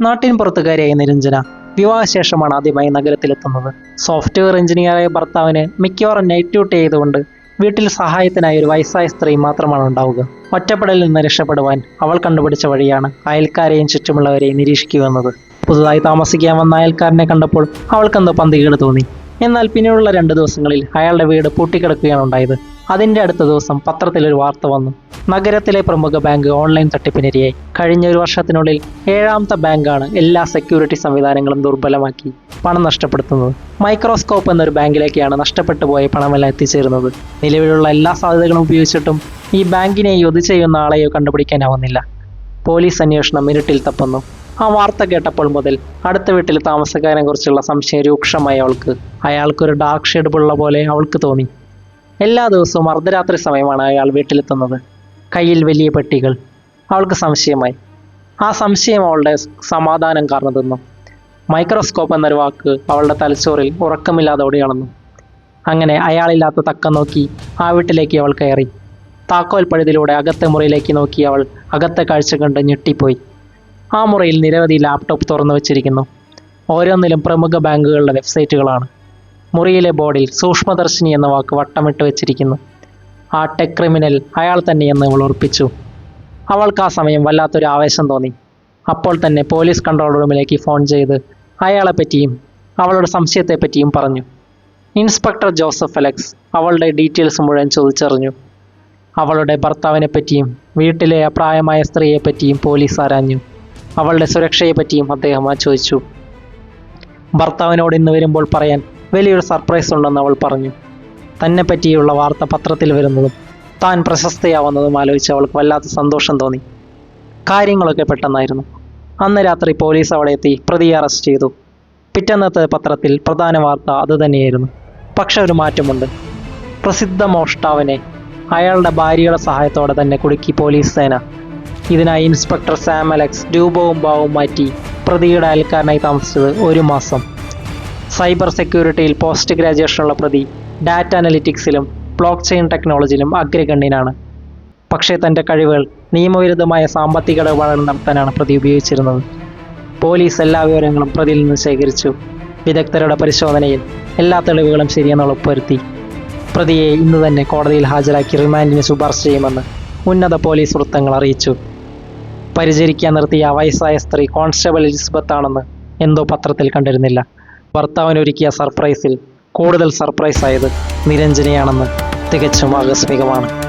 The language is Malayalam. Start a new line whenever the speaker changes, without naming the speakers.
നാട്ടിൻ പുറത്തുകാരിയായ നിരഞ്ജന വിവാഹശേഷമാണ് ആദ്യമായി നഗരത്തിലെത്തുന്നത്. സോഫ്റ്റ്വെയർ എഞ്ചിനീയറായ ഭർത്താവിന് മിക്കവാറും നൈറ്റ് ഡ്യൂട്ടി ചെയ്തുകൊണ്ട് വീട്ടിൽ സഹായത്തിനായി ഒരു വയസ്സായ സ്ത്രീ മാത്രമാണ് ഉണ്ടാവുക. ഒറ്റപ്പെടലിൽ നിന്ന് രക്ഷപ്പെടുവാൻ അവൾ കണ്ടുപിടിച്ച വഴിയാണ് അയൽക്കാരെയും ചുറ്റുമുള്ളവരെയും നിരീക്ഷിക്കുക എന്നത് പുതുതായി താമസിക്കാൻ വന്ന അയൽക്കാരനെ കണ്ടപ്പോൾ അവൾക്കെന്തോ പന്തികേട് തോന്നി. എന്നാൽ പിന്നീടുള്ള രണ്ട് ദിവസങ്ങളിൽ അയാളുടെ വീട് പൂട്ടിക്കിടക്കുകയാണ് ഉണ്ടായത്. അതിന്റെ അടുത്ത ദിവസം പത്രത്തിൽ ഒരു വാർത്ത വന്നു. നഗരത്തിലെ പ്രമുഖ ബാങ്ക് ഓൺലൈൻ തട്ടിപ്പിനിരയായി. കഴിഞ്ഞ ഒരു വർഷത്തിനുള്ളിൽ ഏഴാമത്തെ ബാങ്കാണ് എല്ലാ സെക്യൂരിറ്റി സംവിധാനങ്ങളും ദുർബലമാക്കി പണം നഷ്ടപ്പെടുത്തുന്നത്. മൈക്രോസ്കോപ്പ് എന്നൊരു ബാങ്കിലേക്കാണ് നഷ്ടപ്പെട്ടു പോയ പണമെല്ലാം എത്തിച്ചേരുന്നത്. നിലവിലുള്ള എല്ലാ സാധ്യതകളും ഉപയോഗിച്ചിട്ടും ഈ ബാങ്കിനെയോ ഇത് ചെയ്യുന്ന ആളെയോ കണ്ടുപിടിക്കാനാവുന്നില്ല. പോലീസ് അന്വേഷണം ഇരുട്ടിൽ തപ്പുന്നു. ആ വാർത്ത കേട്ടപ്പോൾ മുതൽ അടുത്ത വീട്ടിൽ താമസക്കാരനെ കുറിച്ചുള്ള സംശയം രൂക്ഷമായി അവൾക്ക്. അയാൾക്കൊരു ഡാർക്ക് ഷെയ്ഡ് ഉള്ള പോലെ അവൾക്ക് തോന്നി. എല്ലാ ദിവസവും അർദ്ധരാത്രി സമയമാണ് അയാൾ വീട്ടിലെത്തുന്നത്. കയ്യിൽ വലിയ പെട്ടികൾ. അവൾക്ക് സംശയമായി. ആ സംശയം അവളുടെ സമാധാനം കാരണം തന്നു. മൈക്രോസ്കോപ്പ് എന്നൊരു വാക്ക് അവളുടെ തലച്ചോറിൽ ഉറക്കമില്ലാതെ ഓടിയളന്നു അങ്ങനെ അയാളില്ലാത്ത തക്കം നോക്കി ആ വീട്ടിലേക്ക് അവൾ കയറി. താക്കോൽ പഴുതിലൂടെ അകത്തെ മുറിയിലേക്ക് നോക്കി അവൾ അകത്തെ കാഴ്ച കണ്ട് ഞെട്ടിപ്പോയി. ആ മുറിയിൽ നിരവധി ലാപ്ടോപ്പ് തുറന്നു വച്ചിരിക്കുന്നു. ഓരോന്നിലും പ്രമുഖ ബാങ്കുകളുടെ വെബ്സൈറ്റുകളാണ്. മുറിയിലെ ബോർഡിൽ സൂക്ഷ്മദർശിനി എന്ന വാക്ക് വട്ടമിട്ട് വെച്ചിരിക്കുന്നു. ആ ടെക് ക്രിമിനൽ അയാൾ തന്നെയെന്ന് അവൾ ഉറപ്പിച്ചു. അവൾക്ക് ആ സമയം വല്ലാത്തൊരു ആവേശം തോന്നി. അപ്പോൾ തന്നെ പോലീസ് കൺട്രോൾ റൂമിലേക്ക് ഫോൺ ചെയ്ത് അയാളെപ്പറ്റിയും അവളുടെ സംശയത്തെപ്പറ്റിയും പറഞ്ഞു. ഇൻസ്പെക്ടർ ജോസഫ് അലക്സ് അവളുടെ ഡീറ്റെയിൽസ് മുഴുവൻ ചോദിച്ചറിഞ്ഞു. അവളുടെ ഭർത്താവിനെ പറ്റിയും വീട്ടിലെ അപ്രായമായ സ്ത്രീയെ പറ്റിയും പോലീസ് ആരാഞ്ഞു. അവളുടെ സുരക്ഷയെ പറ്റിയും അദ്ദേഹം ചോദിച്ചു. ഭർത്താവിനോട് ഇന്ന് വരുമ്പോൾ പറയാൻ വലിയൊരു സർപ്രൈസ് ഉണ്ടെന്ന് അവൾ പറഞ്ഞു. തന്നെ പറ്റിയുള്ള വാർത്ത പത്രത്തിൽ വരുന്നതും താൻ പ്രശസ്തയാവുന്നതും ആലോചിച്ച് അവൾക്ക് വല്ലാത്ത സന്തോഷം തോന്നി. കാര്യങ്ങളൊക്കെ പെട്ടെന്നായിരുന്നു. അന്ന് രാത്രി പോലീസ് അവിടെ എത്തി പ്രതിയെ അറസ്റ്റ് ചെയ്തു. പിറ്റന്നത്തെ പത്രത്തിൽ പ്രധാന വാർത്ത അതുതന്നെയായിരുന്നു പക്ഷെ ഒരു മാറ്റമുണ്ട്. പ്രസിദ്ധ മോഷ്ടാവിനെ അയാളുടെ ഭാര്യയുടെ സഹായത്തോടെ തന്നെ കുടുക്കി പോലീസ് സേന. ഇതിനായി ഇൻസ്പെക്ടർ സാം അലക്സ് രൂപവും ഭാവവും മാറ്റി പ്രതിയുടെ അയൽക്കാരനായി താമസിച്ചത് ഒരു മാസം. സൈബർ സെക്യൂരിറ്റിയിൽ പോസ്റ്റ് ഗ്രാജുവേഷനുള്ള പ്രതി ഡാറ്റ അനലിറ്റിക്സിലും ബ്ലോക്ക് ചെയിൻ ടെക്നോളജിയിലും അഗ്രഗണ്യനാണ്. പക്ഷേ തന്റെ കഴിവുകൾ നിയമവിരുദ്ധമായ സാമ്പത്തിക ഇടപാടുകൾ നടത്താനാണ് പ്രതി ഉപയോഗിച്ചിരുന്നത്. പോലീസ് എല്ലാ വിവരങ്ങളും പ്രതിയിൽ നിന്ന് ശേഖരിച്ചു. വിദഗ്ധരുടെ പരിശോധനയിൽ എല്ലാ തെളിവുകളും ശരിയെന്ന് ഉറപ്പുവരുത്തി പ്രതിയെ ഇന്ന് തന്നെ കോടതിയിൽ ഹാജരാക്കി റിമാൻഡിന് ശുപാർശ ചെയ്യുമെന്ന് ഉന്നത പോലീസ് വൃത്തങ്ങൾ അറിയിച്ചു. പരിചരിക്കാൻ നിർത്തിയ വയസ്സായ സ്ത്രീ കോൺസ്റ്റബിൾ എലിസബത്ത് ആണെന്ന് എന്തോ പത്രത്തിൽ കണ്ടിരുന്നില്ല. ഭർത്താവിനൊരുക്കിയ സർപ്രൈസിൽ കൂടുതൽ സർപ്രൈസ് ആയത് നിരഞ്ജനയാണെന്ന് തികച്ചും ആകസ്മികമാണ്.